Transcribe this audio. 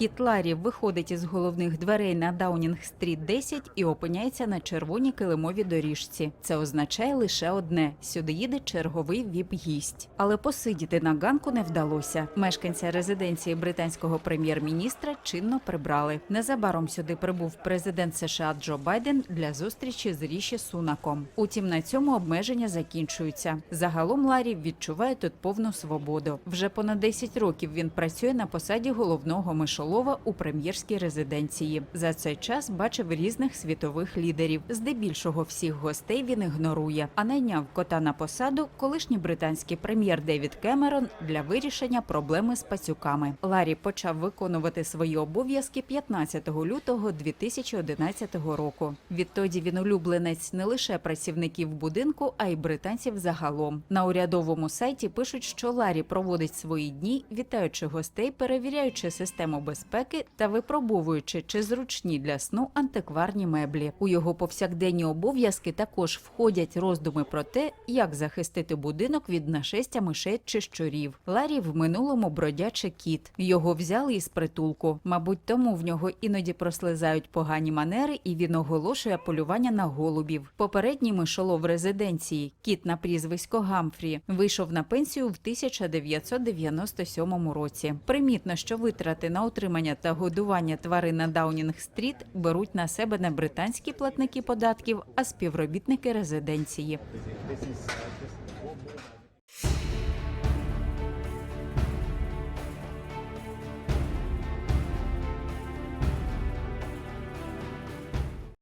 Кіт Ларі виходить із головних дверей на Даунінг-стріт 10 і опиняється на червоній килимовій доріжці. Це означає лише одне: сюди їде черговий віп-гість. Але посидіти на ганку не вдалося. Мешканця резиденції британського прем'єр-міністра чинно прибрали. Незабаром сюди прибув президент США Джо Байден для зустрічі з Ріші Сунаком. Утім, на цьому обмеження закінчуються. Загалом Ларі відчуває тут повну свободу. Вже понад 10 років він працює на посаді головного мишолова у прем'єрській резиденції. За цей час бачив різних світових лідерів. Здебільшого всіх гостей він ігнорує, а найняв кота на посаду колишній британський прем'єр Девід Кемерон для вирішення проблеми з пацюками. Ларі почав виконувати свої обов'язки 15 лютого 2011 року. Відтоді він улюбленець не лише працівників будинку, а й британців загалом. На урядовому сайті пишуть, що Ларі проводить свої дні, вітаючи гостей, перевіряючи систему безпеки та випробовуючи, чи зручні для сну антикварні меблі. У його повсякденні обов'язки також входять роздуми про те, як захистити будинок від нашестя мишей чи щурів. Ларі в минулому бродячий кіт. Його взяли із притулку. Мабуть, тому в нього іноді прослизають погані манери, і він оголошує полювання на голубів. Попередній мишолов резиденції, кіт на прізвисько Гамфрі, вийшов на пенсію в 1997 році. Примітно, що витрати на утримання та годування тварин на Даунінг-стріт беруть на себе не британські платники податків, а співробітники резиденції.